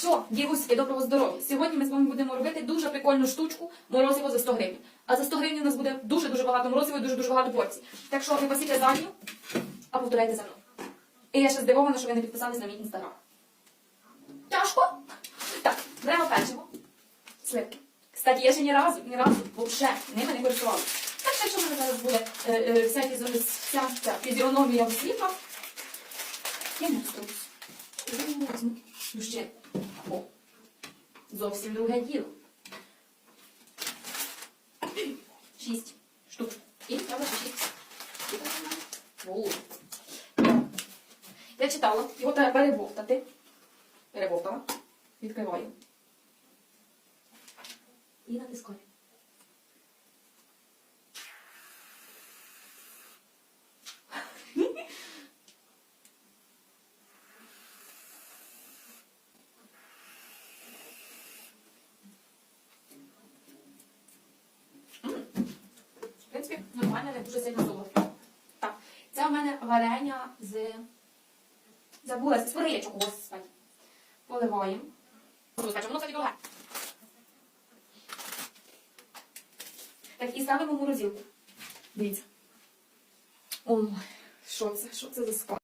Що, дівуськи, доброго здоров'я! Сьогодні ми з вами будемо робити дуже прикольну штучку морозиво за 100 гривень. А за 100 гривень у нас буде дуже-дуже багато морозива і дуже-дуже багато порцій. Так що не пасіте задню, а повторяйте за мною. І я ще здивована, що ви не підписались на мій інстаграм. Тяжко? Так, беремо печиво, сливки. Кстати, я ще ні разу, ні разу взагалі ними не користувалася. Так що якщо мене зараз буде е, е, вся, фізо- фізіономія в світла, я не вступлюсь. О, зовсім друге діло. Шість штук. І треба шість. Я читала, його треба перебовтати. Перебовтала. Відкриваю. І натискаю. В нормально, не дуже сильно солодке. Так, це у мене варення з. Забулася, з поричок, господи. Поливаємо. Воно кстати, друге. Так, і ставимо в морозилку. Дивіться. О, що це? Що це за склад?